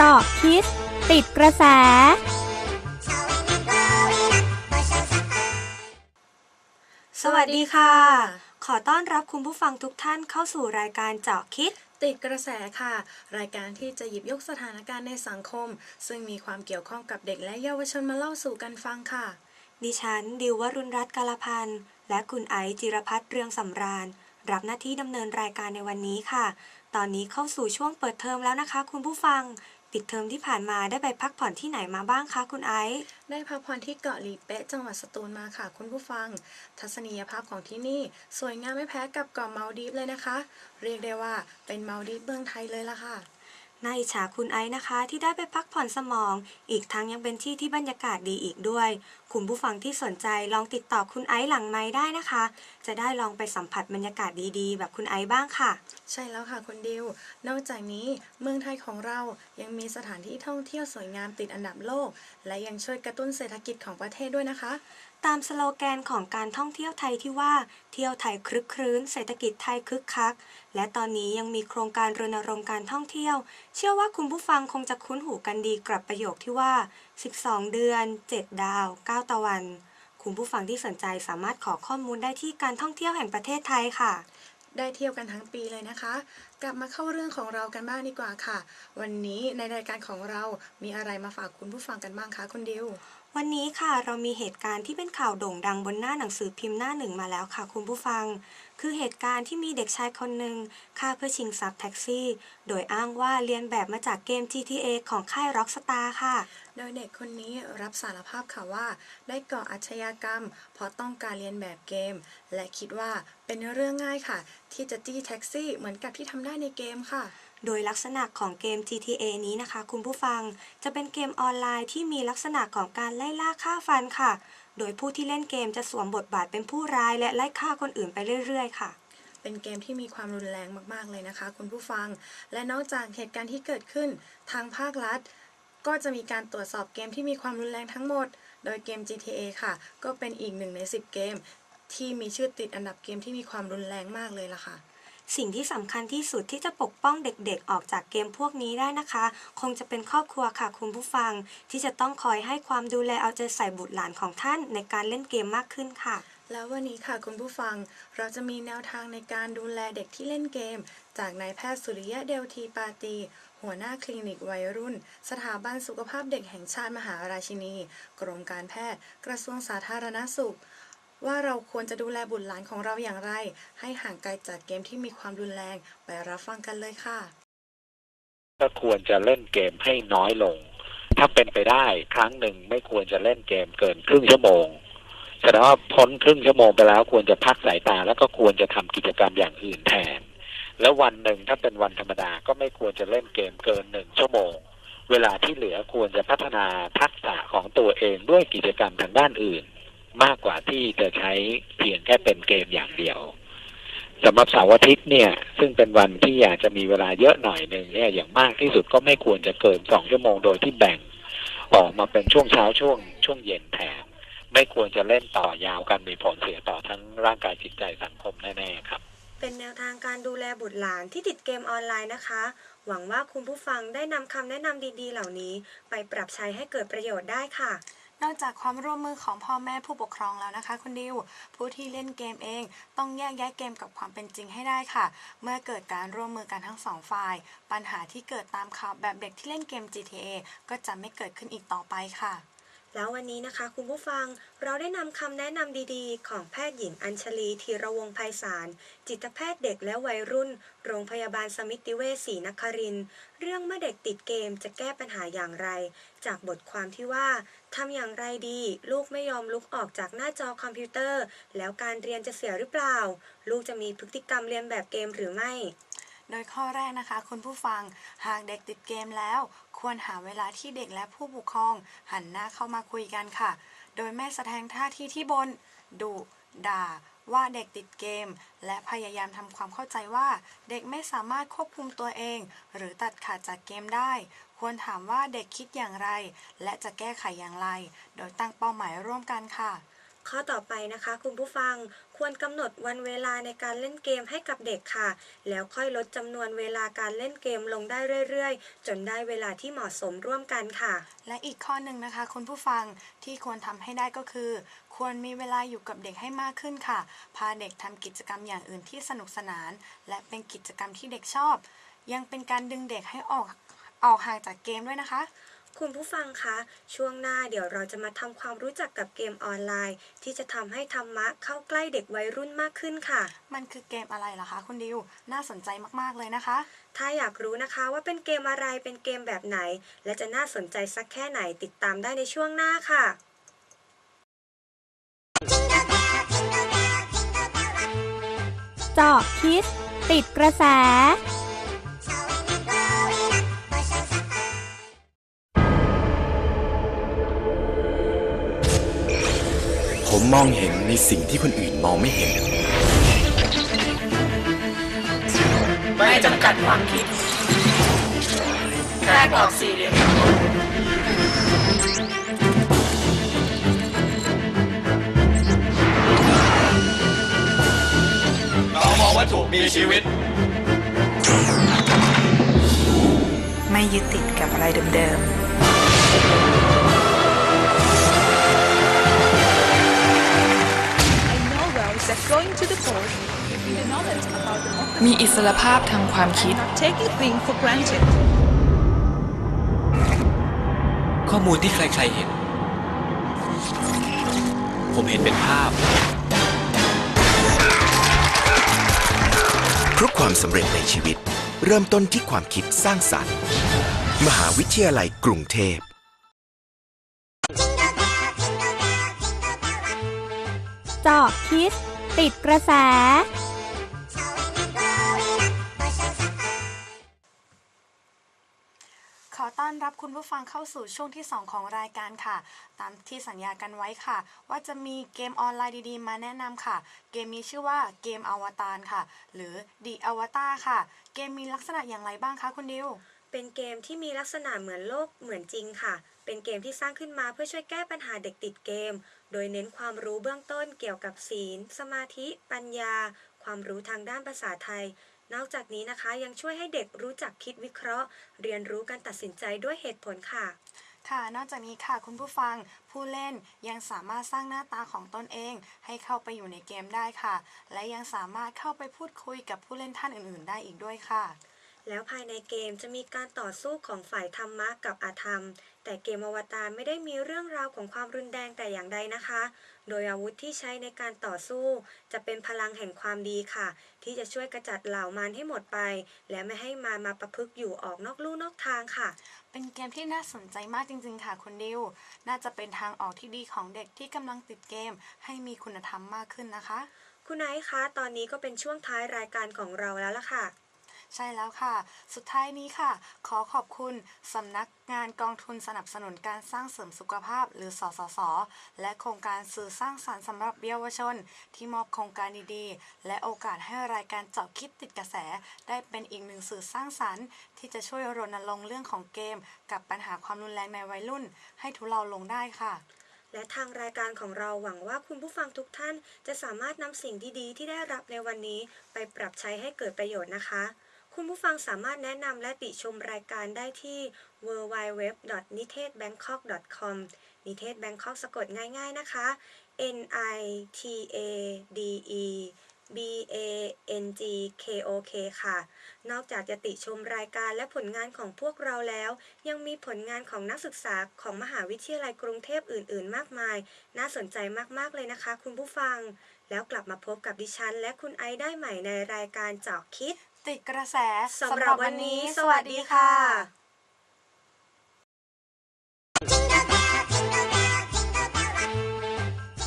จาะคิด ติดกระแส สวัสดีค่ะ ขอต้อนรับคุณผู้ฟังทุกท่านเข้าสู่รายการเจาะคิดติดกระแสค่ะ รายการที่จะหยิบยกสถานการณ์ในสังคม ซึ่งมีความเกี่ยวข้องกับเด็กและเยาวชนมาเล่าสู่กันฟังค่ะ ดิฉัน ดิววรุณรัตน์กาลพันธ์และคุณไอซ์จิรพัฒน์เรืองสำราญ รับหน้าที่ดำเนินรายการในวันนี้ค่ะ ตอนนี้เข้าสู่ช่วงเปิดเทอมแล้วนะคะ คุณผู้ฟัง ปิดเทอมที่ผ่านมาได้ไปพักผ่อนที่ไหนมาบ้างคะคุณไอซ์ได้พักผ่อนที่เกาะหลีเป๊ะจังหวัดสตูลมาค่ะ คุณผู้ฟัง ทัศนียภาพของที่นี่ สวยงามไม่แพ้กับเกาะเมาดีฟเลยนะคะ เรียกได้ว่าเป็นเมาดีฟเมืองไทยเลยล่ะค่ะ น่าอิจฉาคุณไอซ์นะคะ ที่ได้ไปพักผ่อนสมอง อีกทั้งยังเป็นที่ที่บรรยากาศดีอีกด้วย คุณผู้ฟังที่สนใจลองติดต่อคุณไอซ์หลังไม้ได้นะคะ จะได้ลองไปสัมผัสบรรยากาศดีๆ แบบคุณไอซ์บ้างค่ะ ใช่แล้วค่ะคุณดิว นอกจากนี้เมืองไทยของเรายังมีสถานที่ท่องเที่ยวสวยงามติดอันดับโลก และยังช่วยกระตุ้นเศรษฐกิจของประเทศด้วยนะคะ ตามสโลแกนของการท่องเที่ยวไทยที่ว่า เที่ยวไทยคลึกครื้น เศรษฐกิจไทยคึกคัก และตอนนี้ยังมีโครงการรณรงค์การท่องเที่ยว เชื่อว่าคุณผู้ฟังคงจะคุ้นหูกันดีกับประโยคที่ว่า 12 เดือน 7 ดาว 9 ตะวัน คุณผู้ฟังที่สนใจสามารถขอข้อมูลได้ที่การท่องเที่ยวแห่งประเทศไทยค่ะได้เที่ยวกันทั้งปีเลยนะคะ กลับมาเข้าเรื่องของเรากันบ้างดีกว่าค่ะ วันนี้ในรายการของเรามีอะไรมาฝากคุณผู้ฟังกันบ้างคะคุณดิว วันนี้ค่ะเรามีเหตุการณ์ที่เป็นข่าวโด่งดังบนหน้าหนังสือพิมพ์หน้าหนึ่งมาแล้วค่ะคุณผู้ฟัง คือเหตุการณ์ที่มีเด็กชายคนหนึ่งฆ่าเพื่อชิงทรัพย์แท็กซี่ โดยอ้างว่าเรียนแบบมาจากเกม GTA ของค่าย Rockstar ค่ะ โดยเด็กคนนี้รับสารภาพค่ะว่า ได้ก่ออาชญากรรม เพราะต้องการเรียนแบบเกม และคิดว่าเป็นเรื่องง่ายค่ะ ที่จะจี้แท็กซี่เหมือนกับที่ทำได้ในเกมค่ะ โดยลักษณะของเกม GTA นี้นะคะ คุณผู้ฟังจะเป็นเกมออนไลน์ที่มีลักษณะของการไล่ล่าฆ่าฟันค่ะ โดยผู้ที่เล่นเกมจะสวมบทบาทเป็นผู้ร้ายและไล่ฆ่าคนอื่นไปเรื่อยๆ ค่ะเป็นเกมที่มีความรุนแรงมาก ๆ เลยนะคะ คุณผู้ฟัง และนอกจากเหตุการณ์ที่เกิดขึ้นทางภาครัฐ ก็จะมีการตรวจสอบเกมที่มีความรุนแรงทั้งหมด โดยเกม GTA ค่ะ ก็เป็นอีกหนึ่งใน 10 เกม ที่มีชื่อติดอันดับเกมที่มีความรุนแรงมากเลยล่ะค่ะ สิ่งที่สำคัญที่สุดที่จะปกป้องเด็กๆ ออกจากเกมพวกนี้ได้นะคะ คงจะเป็นครอบครัวค่ะคุณผู้ฟัง ที่จะต้องคอยให้ความดูแลเอาใจใส่บุตรหลานของท่านในการเล่นเกมมากขึ้นค่ะ แล้ววันนี้ค่ะคุณผู้ฟังเราจะมีแนวทางในการดูแลเด็กที่เล่นเกม จากนายแพทย์สุริยะเดลทีปาตีหัวหน้าคลินิกวัยรุ่น สถาบันสุขภาพเด็กแห่งชาติมหาราชินี กรมการแพทย์ กระทรวงสาธารณสุข ว่าเราควรจะดูแลบุตรหลานของเราอย่างไร ให้ห่างไกลจากเกมที่มีความรุนแรงไปรับฟังกันเลยค่ะ ก็ควรจะเล่นเกมให้น้อยลง ถ้าเป็นไปได้ครั้งหนึ่งไม่ควรจะเล่นเกมเกินครึ่งชั่วโมงแสดงว่าพ้นครึ่งชั่วโมงไปแล้วควรจะพักสายตาแล้วก็ควรจะทำกิจกรรมอย่างอื่นแทน แล้ววันหนึ่งถ้าเป็นวันธรรมดาก็ไม่ควรจะเล่นเกมเกินหนึ่งชั่วโมง เวลาที่เหลือควรจะพัฒนาทักษะของตัวเองด้วยกิจกรรมทางด้านอื่น มากกว่าที่จะใช้เพียงแค่เป็นเกมอย่างเดียวสำหรับเสาร์อาทิตย์เนี่ย ซึ่งเป็นวันที่อยากจะมีเวลาเยอะหน่อยหนึ่งเนี่ยอย่างมากที่สุดก็ไม่ควรจะเกินสองชั่วโมงโดยที่แบ่งออกมาเป็นช่วงเช้าช่วง ช่วงเย็นแทนไม่ควรจะเล่นต่อยาวกันมีผลเสียต่อทั้งร่างกายจิตใจสังคมแน่ๆครับ เป็นแนวทางการดูแลบุตรหลานที่ติดเกมออนไลน์นะคะ หวังว่าคุณผู้ฟังได้นำคำแนะนำดีๆ เหล่านี้ ไปปรับใช้ให้เกิดประโยชน์ได้ค่ะ นอกจากความร่วมมือของพ่อแม่ผู้ปกครองแล้วนะคะคุณดิว ผู้ที่เล่นเกมเอง ต้องแยกแยะเกมกับความเป็นจริงให้ได้ค่ะ เมื่อเกิดการร่วมมือกันทั้งสองฝ่าย ปัญหาที่เกิดตามข่าวแบบเด็กที่เล่นเกม GTA ก็จะไม่เกิดขึ้นอีกต่อไปค่ะ แล้ววันนี้นะคะ คุณผู้ฟังเราได้นำคำแนะนำดีๆ ของแพทย์หญิงอัญชลีธีระวงไพศาลจิตแพทย์เด็กและวัยรุ่น โรงพยาบาลสมิติเวชศรีนครินเรื่องเมื่อเด็กติดเกมจะแก้ปัญหาอย่างไร จากบทความที่ว่าทำอย่างไรดี ลูกไม่ยอมลุกออกจากหน้าจอคอมพิวเตอร์ แล้วการเรียนจะเสียหรือเปล่า ลูกจะมีพฤติกรรมเรียนแบบเกมหรือไม่ โดยข้อแรกนะคะ คุณผู้ฟังหากเด็กติดเกมแล้ว ควรหาเวลาที่เด็กและผู้ปกครอง หันหน้าเข้ามาคุยกันค่ะ โดยไม่แสดงท่าทีที่บนดุด่าว่าเด็กติดเกม และพยายามทำความเข้าใจว่า เด็กไม่สามารถควบคุมตัวเอง หรือตัดขาดจากเกมได้ ควรถามว่าเด็กคิดอย่างไร และจะแก้ไขอย่างไร โดยตั้งเป้าหมายร่วมกันค่ะ ข้อต่อไปนะคะ คุณผู้ฟังควรกำหนดวันเวลาในการเล่นเกมให้กับเด็กค่ะ แล้วค่อยลดจำนวนเวลาการเล่นเกมลงได้เรื่อยๆ จนได้เวลาที่เหมาะสมร่วมกันค่ะ และอีกข้อหนึ่งนะคะคุณผู้ฟังที่ควรทำให้ได้ก็คือ ควรมีเวลาอยู่กับเด็กให้มากขึ้นค่ะ พาเด็กทำกิจกรรมอย่างอื่นที่สนุกสนาน และเป็นกิจกรรมที่เด็กชอบ ยังเป็นการดึงเด็กให้ออกออกห่างจากเกมด้วยนะคะ คุณผู้ฟังคะ ช่วงหน้าเดี๋ยวเราจะมาทำความรู้จักกับเกมออนไลน์ ที่จะทำให้ธรรมะเข้าใกล้เด็กวัยรุ่นมากขึ้นค่ะ มันคือเกมอะไรล่ะคะ คุณดิว น่าสนใจมากๆเลยนะคะ ถ้าอยากรู้นะคะว่าเป็นเกมอะไรเป็นเกมแบบไหน และจะน่าสนใจสักแค่ไหนติดตามได้ในช่วงหน้าค่ะ เจาะคิด ติดกระแส ผมมองเห็นในสิ่งที่คนอื่นมองไม่เห็น ไม่จำกัดความคิดแค่กรอกสี่เหลี่ยมเรามองวัตถุมีชีวิต ไม่ยึดติดกับอะไรเดิมๆ มีอิสรภาพทางความคิด taking things for granted. ข้อมูลที่ใครๆเห็น ผมเห็นเป็นภาพ เพราะความสำเร็จในชีวิต เริ่มต้นที่ความคิดสร้างสรรค์ มหาวิทยาลัยกรุงเทพเจาะคิด ติดกระแส ขอต้อนรับคุณผู้ฟังเข้าสู่ช่วงที่ 2 ของรายการค่ะ ตามที่สัญญากันไว้ค่ะ ว่าจะมีเกมออนไลน์ดีๆ มาแนะนำค่ะ เกมมีชื่อว่าเกมอวตารค่ะ หรือ The Avatar ค่ะ เกมมีลักษณะอย่างไรบ้างคะคุณดิวเป็นเกมที่มีลักษณะเหมือนโลกเหมือนจริงค่ะ เป็นเกมที่สร้างขึ้นมาเพื่อช่วยแก้ปัญหาเด็กติดเกม โดยเน้นความรู้เบื้องต้นเกี่ยวกับศีล สมาธิ ปัญญา ความรู้ทางด้านภาษาไทย นอกจากนี้นะคะยังช่วยให้เด็กรู้จักคิดวิเคราะห์ เรียนรู้การตัดสินใจด้วยเหตุผลค่ะค่ะนอกจากนี้ค่ะคุณผู้ฟังผู้เล่นยังสามารถสร้างหน้าตาของตนเอง ให้เข้าไปอยู่ในเกมได้ค่ะ และยังสามารถเข้าไปพูดคุยกับผู้เล่นท่านอื่น ๆ ได้อีกด้วยค่ะ แล้วภายในเกมจะมีการต่อสู้ของฝ่ายธรรมะกับอาธรรม แต่เกมอวตารไม่ได้มีเรื่องราวของความรุนแรงแต่อย่างใดนะคะ โดยอาวุธที่ใช้ในการต่อสู้ จะเป็นพลังแห่งความดีค่ะ ที่จะช่วยกระจัดเหล่ามารให้หมดไป และไม่ให้มารมาประพฤกษ์อยู่ออกนอกลู่นอกทางค่ะ เป็นเกมที่น่าสนใจมากจริง ๆ ค่ะคุณดิว น่าจะเป็นทางออกที่ดีของเด็กที่กำลังติดเกม ให้มีคุณธรรมมากขึ้นนะคะ คุณไนท์คะ ตอนนี้ก็เป็นช่วงท้ายรายการของเราแล้วล่ะค่ะ ใช่แล้วค่ะ สุดท้ายนี้ค่ะ ขอขอบคุณสำนักงานกองทุนสนับสนุนการสร้างเสริมสุขภาพ หรือสสส และโครงการสื่อสร้างสรรค์สำหรับเยาวชน ที่มอบโครงการดีๆ และโอกาสให้รายการเจาะคิดติดกระแส ได้เป็นอีกหนึ่งสื่อสร้างสรรค์ ที่จะช่วยรณรงค์เรื่องของเกม กับปัญหาความรุนแรงในวัยรุ่น ให้ทุเลาลงได้ค่ะและทางรายการของเราหวังว่าคุณผู้ฟังทุกท่านจะสามารถนำสิ่งดีๆ ที่ได้รับในวันนี้ ไปปรับใช้ให้เกิดประโยชน์นะคะ คุณผู้ฟังสามารถแนะนำและติชมรายการได้ที่ www.nitedbangkok.com นิเทศแบงคอกสะกดง่ายๆนะคะ N I T A D E B A N G K O K ค่ะ นอกจากจะติชมรายการและผลงานของพวกเราแล้ว ยังมีผลงานของนักศึกษาของมหาวิทยาลัยกรุงเทพอื่น ๆ มากมาย น่าสนใจมากๆเลยนะคะ คุณผู้ฟัง แล้วกลับมาพบกับดิฉัน และคุณไอได้ใหม่ในรายการเจาะคิด ติดกระแสสำหรับวันนี้ สวัสดีค่ะ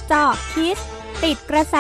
เจาะคิด ติดกระแส